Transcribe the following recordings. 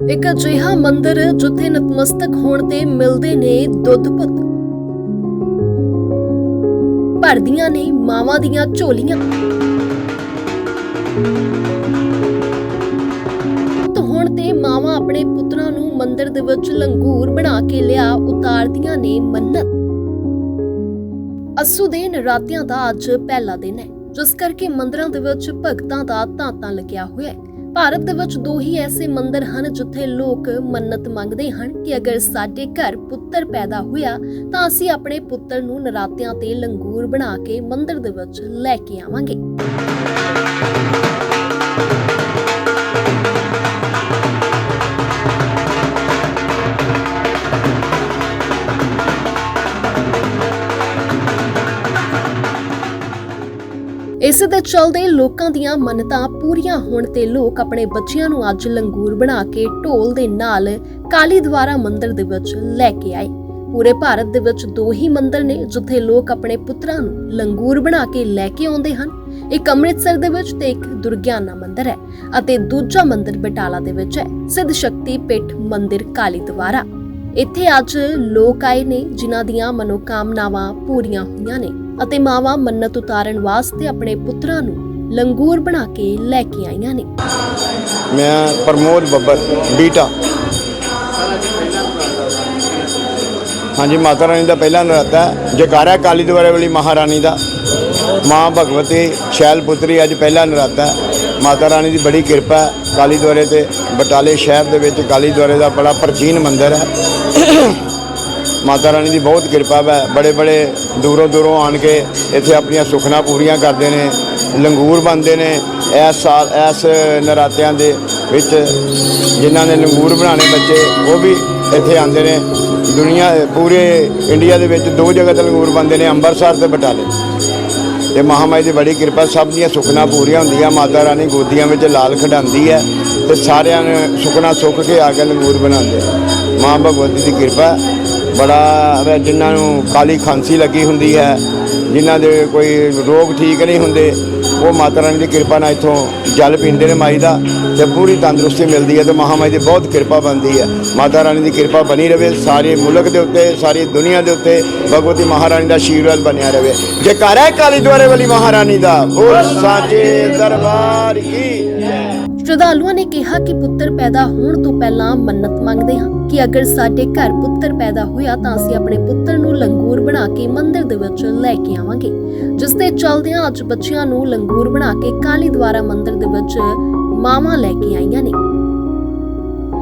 ਇੱਕ ਅਜਿਹਾ ਮੰਦਿਰ ਜਿੱਥੇ ਨਤਮਸਤਕ ਹੋਣ ਤੇ ਮਿਲਦੇ ਨੇ ਦੁੱਧ ਪੁੱਤ। ਭਰਦੀਆਂ ਨੇ ਮਾਵਾਂ ਦੀਆਂ ਝੋਲੀਆਂ। ਪੁੱਤ ਹੋਣ ਤੇ ਮਾਵਾਂ ਆਪਣੇ ਪੁੱਤਰਾਂ ਨੂੰ ਮੰਦਿਰ ਦੇ ਵਿੱਚ ਲੰਗੂਰ ਬਣਾ ਕੇ ਲਿਆ ਉਤਾਰਦੀਆਂ ਨੇ ਮੰਨਤ। ਅਸੂ ਦੇ ਨਰਾਤਿਆਂ ਦਾ ਅੱਜ ਪਹਿਲਾ ਦਿਨ ਹੈ, ਜਿਸ ਕਰਕੇ ਮੰਦਿਰਾਂ ਦੇ ਵਿੱਚ ਭਗਤਾਂ ਦਾ ਤਾਂਤਾ ਲੱਗਿਆ ਹੋਇਆ ਹੈ। ਭਾਰਤ ਦੇ ਵਿੱਚ ਦੋ ਹੀ ਐਸੇ ਮੰਦਰ ਹਨ ਜਿੱਥੇ ਲੋਕ ਮੰਨਤ ਮੰਗਦੇ ਹਨ ਕਿ ਅਗਰ ਸਾਡੇ ਘਰ ਪੁੱਤਰ ਪੈਦਾ ਹੋਇਆ ਤਾਂ ਅਸੀਂ ਆਪਣੇ ਪੁੱਤਰ ਨੂੰ ਨਰਾਤਿਆਂ ਤੇ ਲੰਗੂਰ ਬਣਾ ਕੇ ਮੰਦਰ ਦੇ ਵਿੱਚ ਲੈ ਕੇ ਆਵਾਂਗੇ। ਇਸ ਦੇ ਚਲਦੇ ਲੋਕਾਂ ਦੀਆਂ ਮੰਨਤਾਂ ਪੂਰੀਆਂ ਹੋਣ ਤੇ ਲੋਕ ਆਪਣੇ ਬੱਚਿਆਂ ਨੂੰ ਅੱਜ ਲੰਗੂਰ ਬਣਾ ਕੇ ਢੋਲ ਦੇ ਨਾਲ ਕਾਲੀ ਦਵਾਰਾ ਮੰਦਿਰ ਦੇ ਵਿੱਚ ਲੈ ਕੇ ਆਏ। ਪੂਰੇ ਭਾਰਤ ਦੇ ਵਿੱਚ ਦੋ ਹੀ ਮੰਦਰ ਨੇ ਜਿੱਥੇ ਲੋਕ ਆਪਣੇ ਪੁੱਤਰਾਂ ਨੂੰ ਲੰਗੂਰ ਬਣਾ ਕੇ ਲੈ ਕੇ ਆਉਂਦੇ ਹਨ। ਇੱਕ ਅੰਮ੍ਰਿਤਸਰ ਦੇ ਵਿੱਚ ਤੇ ਇੱਕ ਦੁਰਗਿਆਨਾ ਮੰਦਰ ਹੈ ਅਤੇ ਦੂਜਾ ਮੰਦਿਰ ਬਟਾਲਾ ਦੇ ਵਿੱਚ ਹੈ। ਸਿੱਧ ਸ਼ਕਤੀ ਪਿੱਠ ਮੰਦਿਰ ਕਾਲੀ ਦਵਾਰਾ ਇੱਥੇ ਅੱਜ ਲੋਕ ਆਏ ਨੇ, ਜਿਨ੍ਹਾਂ ਦੀਆਂ ਮਨੋਕਾਮਨਾਵਾਂ ਪੂਰੀਆਂ ਹੋਈਆਂ ਨੇ ਅਤੇ ਮਾਵਾਂ ਮੰਨਤ ਉਤਾਰਨ ਵਾਸਤੇ ਆਪਣੇ ਪੁੱਤਰਾਂ ਨੂੰ ਲੰਗੂਰ ਬਣਾ ਕੇ ਲੈ ਕੇ ਆਈਆਂ ਨੇ। ਮੈਂ ਪ੍ਰਮੋਦ ਬੱਬਰ, ਬੀਟਾ। ਹਾਂਜੀ, ਮਾਤਾ ਰਾਣੀ ਦਾ ਪਹਿਲਾ ਨਰਾਤਾ ਹੈ। ਕਾਲੀ ਦੁਆਰੇ ਵਾਲੀ ਮਹਾਰਾਣੀ ਦਾ। ਮਾਂ ਭਗਵਤੀ ਸ਼ੈਲ ਪੁੱਤਰੀ ਅੱਜ ਪਹਿਲਾ ਨਰਾਤਾ ਹੈ। ਮਾਤਾ ਰਾਣੀ ਦੀ ਬੜੀ ਕਿਰਪਾ ਹੈ। ਕਾਲੀ ਦੁਆਰੇ ਤੇ ਬਟਾਲੇ ਸ਼ਹਿਰ ਦੇ ਵਿੱਚ ਕਾਲੀ ਦੁਆਰੇ ਦਾ ਬੜਾ ਪ੍ਰਾਚੀਨ ਮੰਦਿਰ ਹੈ। ਮਾਤਾ ਰਾਣੀ ਦੀ ਬਹੁਤ ਕਿਰਪਾ ਹੈ ਬੜੇ ਬੜੇ ਦੂਰੋਂ ਦੂਰੋਂ ਆਣ ਕੇ ਇੱਥੇ ਆਪਣੀਆਂ ਸੁਖਨਾ ਪੂਰੀਆਂ ਕਰਦੇ ਨੇ, ਲੰਗੂਰ ਬੰਦੇ ਨੇ। ਇਸ ਸਾਲ, ਇਸ ਨਰਾਤਿਆਂ ਦੇ ਵਿੱਚ ਜਿਨ੍ਹਾਂ ਨੇ ਲੰਗੂਰ ਬਣਾਉਣੇ ਬੱਚੇ, ਉਹ ਵੀ ਇੱਥੇ ਆਉਂਦੇ ਨੇ। ਦੁਨੀਆ, ਪੂਰੇ ਇੰਡੀਆ ਦੇ ਵਿੱਚ ਦੋ ਜਗ੍ਹਾ ਤੇ ਲੰਗੂਰ ਬੰਦੇ ਨੇ, ਅੰਮ੍ਰਿਤਸਰ ਤੇ ਬਟਾਲੇ। ਤੇ ਮਹਾਮਾਈ ਦੀ ਬੜੀ ਕਿਰਪਾ, ਸਭ ਦੀਆਂ ਸੁਖਨਾ ਪੂਰੀਆਂ ਹੁੰਦੀਆਂ। ਮਾਤਾ ਰਾਣੀ ਗੋਦੀਆਂ ਵਿੱਚ ਲਾਲ ਖਡਾਉਂਦੀ ਹੈ ਤੇ ਸਾਰਿਆਂ ਨੇ ਸੁਖਨਾ ਸੁੱਖ ਕੇ ਆ ਕੇ ਲੰਗੂਰ ਬਣਾਉਂਦੇ ਆ। ਮਾਂ ਭਗਵਤੀ ਦੀ ਕਿਰਪਾ ਬੜਾ ਹੈ, ਜਿਨ੍ਹਾਂ ਨੂੰ ਕਾਲੀ ਖਾਂਸੀ ਲੱਗੀ ਹੁੰਦੀ ਹੈ ਜਿਨ੍ਹਾਂ ਦੇ ਕੋਈ ਰੋਗ ਠੀਕ ਨਹੀਂ ਹੁੰਦੇ ਉਹ ਮਾਤਾ ਰਾਣੀ ਦੀ ਕਿਰਪਾ ਨਾਲ ਇੱਥੋਂ ਜਲ ਪੀਂਦੇ ਨੇ ਮਾਈ ਦਾ ਤੇ ਪੂਰੀ ਤੰਦਰੁਸਤੀ ਮਿਲਦੀ ਹੈ ਤੇ ਮਹਾਮਾਈ ਦੀ ਬਹੁਤ ਕਿਰਪਾ ਬਣਦੀ ਹੈ। ਮਾਤਾ ਰਾਣੀ ਦੀ ਕਿਰਪਾ ਬਣੀ ਰਵੇ ਸਾਰੇ ਮੁਲਕ ਦੇ ਉੱਤੇ ਸਾਰੀ ਦੁਨੀਆ ਦੇ ਉੱਤੇ ਭਗਵਤੀ ਮਹਾਰਾਣੀ ਦਾ ਆਸ਼ੀਰਵਾਦ ਬਣਿਆ ਰਵੇ। ਜੇਕਰ ਕਾਲੀ ਦੁਆਰੇ ਵਾਲੀ ਮਹਾਰਾਣੀ ਦਾ। ਬੋਲ ਸਾਚੇ ਦਰਬਾਰ ਕੀ। ਸ਼ਰਧਾਲੂਆਂ ਨੇ ਕਿਹਾ ਕਿ ਪੁੱਤਰ ਪੈਦਾ ਹੋਣ ਤੋਂ ਪਹਿਲਾਂ ਮੰਨਤ ਮੰਗਦੇ ਹਾਂ ਕਿ ਅਗਰ ਸਾਡੇ ਘਰ ਪੁੱਤਰ ਪੈਦਾ ਹੋਇਆ ਤਾਂ ਅਸੀਂ ਆਪਣੇ ਪੁੱਤਰ ਨੂੰ ਲੰਗੂਰ ਬਣਾ ਕੇ ਮੰਦਿਰ ਦੇ ਵਿੱਚ ਲੈ ਕੇ ਆਵਾਂਗੇ ਜਿਸ ਦੇ ਚਲਦਿਆਂ ਅੱਜ ਬੱਚਿਆਂ ਨੂੰ ਲੰਗੂਰ ਬਣਾ ਕੇ ਕਾਲੀ ਦਵਾਰਾ ਮੰਦਿਰ ਦੇ ਵਿੱਚ ਮਾਵਾਂ ਲੈ ਕੇ ਆਈਆਂ ਨੇ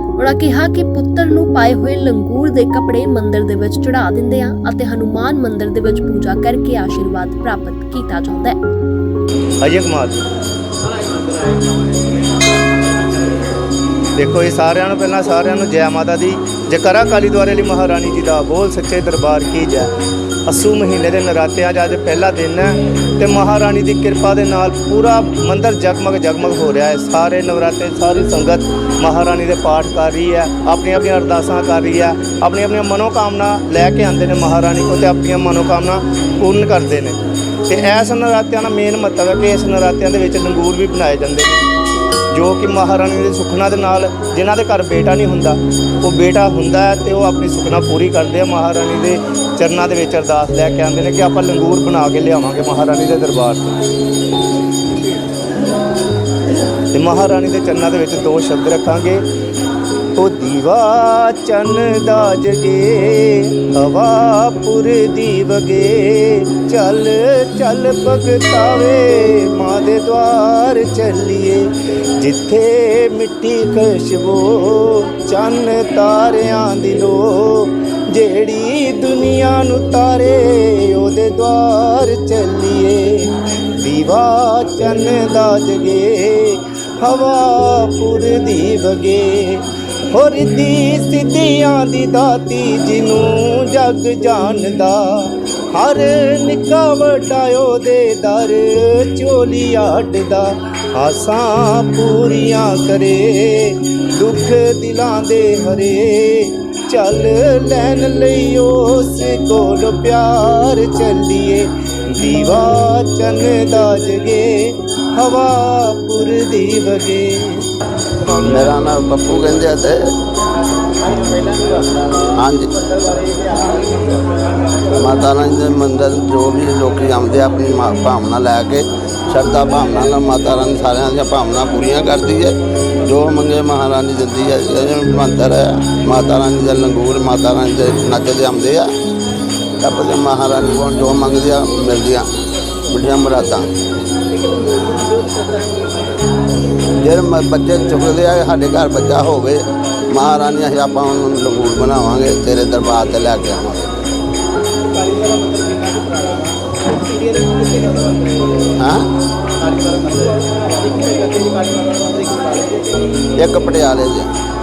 ਉਹਨਾਂ ਕਿਹਾ ਕਿ ਪੁੱਤਰ ਨੂੰ ਪਾਏ ਹੋਏ ਲੰਗੂਰ ਦੇ ਕੱਪੜੇ ਮੰਦਿਰ ਦੇ ਵਿੱਚ ਚੜਾ ਦਿੰਦੇ ਆ ਅਤੇ ਹਨੂਮਾਨ ਮੰਦਿਰ ਦੇ ਵਿੱਚ ਪੂਜਾ ਕਰਕੇ ਆਸ਼ੀਰਵਾਦ ਪ੍ਰਾਪਤ ਕੀਤਾ ਜਾਂਦਾ ਹੈ ਅਜੇ ਕੁਮਾਰ ਦੇਖੋ ਇਹ ਸਾਰਿਆਂ ਨੂੰ ਪਹਿਲਾਂ ਸਾਰਿਆਂ ਨੂੰ ਜੈ ਮਾਤਾ ਦੀ, ਜਕਰਾ ਕਾਲੀ ਦੁਆਰੇ ਲਈ ਮਹਾਰਾਣੀ ਜੀ ਦਾ ਬੋਲ ਸੱਚੇ ਦਰਬਾਰ ਕੀ ਜੈ? ਅਸੂ ਮਹੀਨੇ ਦੇ ਨਰਾਤਿਆਂ 'ਚ ਅੱਜ ਪਹਿਲਾ ਦਿਨ ਹੈ ਤੇ ਮਹਾਰਾਣੀ ਦੀ ਕਿਰਪਾ ਦੇ ਨਾਲ ਪੂਰਾ ਮੰਦਰ ਜਗਮਗ ਜਗਮਗ ਹੋ ਰਿਹਾ ਹੈ। ਸਾਰੇ ਨਵਰਾਤੇ, ਸਾਰੀ ਸੰਗਤ ਮਹਾਰਾਣੀ ਦੇ ਪਾਠ ਕਰ ਰਹੀ ਹੈ, ਆਪਣੀਆਂ ਆਪਣੀਆਂ ਅਰਦਾਸਾਂ ਕਰ ਰਹੀ ਹੈ, ਆਪਣੀਆਂ ਆਪਣੀਆਂ ਮਨੋਕਾਮਨਾ ਲੈ ਕੇ ਆਉਂਦੇ ਨੇ ਮਹਾਰਾਣੀ ਕੋਲ ਤੇ ਆਪਣੀਆਂ ਮਨੋਕਾਮਨਾ ਪੂਰਨ ਕਰਦੇ ਨੇ। ਤੇ ਇਸ ਨਰਾਤਿਆਂ ਦਾ ਮੇਨ ਮਹੱਤਵ ਹੈ ਕਿ ਇਸ ਨਰਾਤਿਆਂ ਦੇ ਵਿੱਚ ਲੰਗੂਰ ਵੀ ਬਣਾਏ ਜਾਂਦੇ ਨੇ। ਜੋ ਕਿ ਮਹਾਰਾਣੀ ਦੇ ਸੁਖਨਾ ਦੇ ਨਾਲ ਜਿਨ੍ਹਾਂ ਦੇ ਘਰ ਬੇਟਾ ਨਹੀਂ ਹੁੰਦਾ, ਉਹ ਬੇਟਾ ਹੁੰਦਾ ਹੈ ਤੇ ਉਹ ਆਪਣੀ ਸੁਖਨਾ ਪੂਰੀ ਕਰਦੇ ਆ। ਮਹਾਰਾਣੀ ਦੇ ਚਰਨਾਂ ਦੇ ਵਿੱਚ ਅਰਦਾਸ ਲੈ ਕੇ ਆਉਂਦੇ ਨੇ ਕਿ ਆਪਾਂ ਲੰਗੂਰ ਬਣਾ ਕੇ ਲਿਆਵਾਂਗੇ ਮਹਾਰਾਣੀ ਦੇ ਦਰਬਾਰ ਤੋਂ। ਤੇ ਮਹਾਰਾਣੀ ਦੇ ਚਰਨਾਂ ਦੇ ਵਿੱਚ ਦੋ ਸ਼ਬਦ ਰੱਖਾਂਗੇ। ਉਹ ਦੀਵਾ ਚੰਨ ਦਾ ਜਗੇ ਹਵਾ ਪੁਰ ਦੀ ਵਗੇ ਚੱਲ ਚੱਲ ਭਗਤਾਵੇ, ਮਾਂ ਦੇ ਦਵਾਰ ਚੱਲੀਏ। ਜਿੱਥੇ ਮਿੱਟੀ ਖੁਸ਼ਬੋ, ਚੰਨ ਤਾਰਿਆਂ ਦੀ ਲੋ ਜਿਹੜੀ ਦੁਨੀਆ ਨੂੰ ਤਾਰੇ, ਉਹਦੇ ਦਵਾਰ ਚੱਲੀਏ। ਦੀਵਾ ਚੰਨ ਦਾ ਜਗੇ ਹਵਾ ਪੁਰ ਦੀ ਵਗੇ ਦੀ ਸਿੱਧੀਆਂ ਦੀ ਦਾਤੀ ਜਿਹਨੂੰ ਜਗ ਜਾਣਦਾ। ਹਰ ਨਿੱਕਾ ਵੱਡਾ ਉਹਦੇ ਦਰ, ਚੋਲੀ ਆਟਦਾ। ਆਸਾਂ ਪੂਰੀਆਂ ਕਰੇ, ਦੁੱਖ ਦਿਲਾਂ ਦੇ ਹਰੇ। ਚੱਲ ਲੈਣ ਲਈ ਉਸ ਕੋਲ ਪਿਆਰ ਚੱਲੀਏ। ਦੀਵਾ ਚੰਨ ਦਾ ਜਗੇ, ਹਵਾ ਪੁਰ ਦੀ ਵਗੇ। ਮੇਰਾ ਨਾਮ ਪੱਪੂ ਕਹਿੰਦੇ ਆ ਤੇ ਹਾਂਜੀ। ਮਾਤਾ ਰਾਣੀ ਦੇ ਮੰਦਰ ਜੋ ਵੀ ਲੋਕੀ ਆਉਂਦੇ ਆ, ਆਪਣੀ ਮਾ- ਭਾਵਨਾ ਲੈ ਕੇ, ਸ਼ਰਧਾ ਭਾਵਨਾ ਨਾਲ ਮਾਤਾ ਰਾਣੀ ਸਾਰਿਆਂ ਦੀਆਂ ਭਾਵਨਾ ਪੂਰੀਆਂ ਕਰਦੀ ਹੈ। ਜੋ ਮੰਗੇ ਮਹਾਰਾਣੀ ਦਿੰਦੀ ਹੈ, ਇਹ ਮੰਤਰ ਹੈ। ਮਾਤਾ ਰਾਣੀ ਦਾ ਲੰਗੂਰ, ਮਾਤਾ ਰਾਣੀ ਦੇ ਨੱਚਦੇ ਆਉਂਦੇ ਆ। ਆਪਣੇ ਮਹਾਰਾਣੀ ਕੋਲ ਜੋ ਮੰਗਦੇ ਆ, ਮਿਲਦੀਆਂ। ਬੜੀਆਂ ਮੁਰਾਦਾਂ। ਜੇ ਬੱਚੇ ਚੁੱਕਦੇ ਆ, ਸਾਡੇ ਘਰ ਬੱਚਾ ਹੋਵੇ ਮਹਾਰਾਣੀ ਅਸੀਂ ਆਪਾਂ ਉਹਨਾਂ ਨੂੰ ਲੰਗੂਰ ਬਣਾਵਾਂਗੇ, ਤੇਰੇ ਦਰਬਾਰ ਤੇ ਲੈ ਕੇ ਆਵਾਂਗੇ। ਹਾਂ? ਇੱਕ ਪਟਿਆਲੇ ਦੇ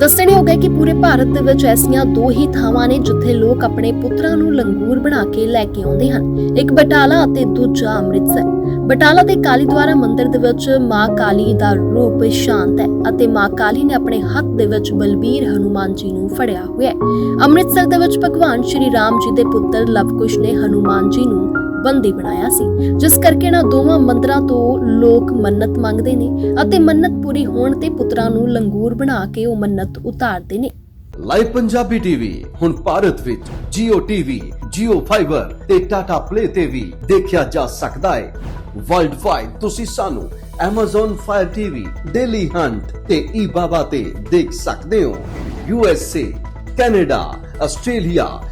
ਦੱਸਣਯੋਗ ਹੈ ਕਿ ਪੂਰੇ ਭਾਰਤ ਦੇ ਵਿੱਚ ਐਸੀਆਂ ਦੋ ਹੀ ਥਾਵਾਂ ਨੇ ਜਿੱਥੇ ਲੋਕ ਆਪਣੇ ਪੁੱਤਰਾਂ ਨੂੰ ਲੰਗੂਰ ਬਣਾ ਕੇ ਲੈ ਕੇ ਆਉਂਦੇ ਹਨ। ਇੱਕ ਬਟਾਲਾ ਅਤੇ ਦੂਜਾ ਅੰਮ੍ਰਿਤਸਰ। ਬਟਾਲਾ ਦੇ ਕਾਲੀ ਦੁਆਰਾ ਮੰਦਿਰ ਦੇ ਵਿੱਚ ਮਾਂ ਕਾਲੀ ਦਾ ਰੂਪ ਸ਼ਾਂਤ ਹੈ ਅਤੇ ਮਾਂ ਕਾਲੀ ਨੇ ਆਪਣੇ ਹੱਥ ਦੇ ਵਿੱਚ ਬਲਬੀਰ ਹਨੂਮਾਨ ਜੀ ਨੂੰ ਫੜਿਆ ਹੋਇਆ ਹੈ। ਅੰਮ੍ਰਿਤਸਰ ਦੇ ਵਿੱਚ ਭਗਵਾਨ ਸ਼੍ਰੀ ਰਾਮ ਜੀ ਦੇ ਪੁੱਤਰ ਲਵਕੁਸ਼ ਨੇ ਹਨੂਮਾਨ ਜੀ ਨੂੰ ਬੰਦੀ ਬਣਾਇਆ ਸੀ। ਜਿਸ ਕਰਕੇ ਇਹਨਾਂ ਦੋਵਾਂ ਮੰਦਰਾਂ ਤੋਂ ਲੋਕ ਮੰਨਤ ਮੰਗਦੇ ਨੇ ਅਤੇ ਮੰਨਤ ਪੂਰੀ ਹੋਣ ਤੇ ਪੁੱਤਰਾਂ ਨੂੰ ਲੰਗੂਰ ਬਣਾ ਕੇ ਉਹ ਮੰਨਤ ਉਤਾਰਦੇ ਨੇ। ਲਾਈਵ ਪੰਜਾਬੀ ਟੀਵੀ ਹੁਣ ਭਾਰਤ ਵਿੱਚ Jio TV, Jio Fiber ਤੇ Tata Play ਤੇ ਵੀ ਦੇਖਿਆ ਜਾ ਸਕਦਾ ਹੈ। ਵਰਲਡ ਵਾਈਡ ਤੁਸੀਂ ਸਾਨੂੰ Amazon Fire TV, Daily Hunt ਤੇ eBaba ਤੇ ਦੇਖ ਸਕਦੇ ਹੋ। USA, Canada, Australia,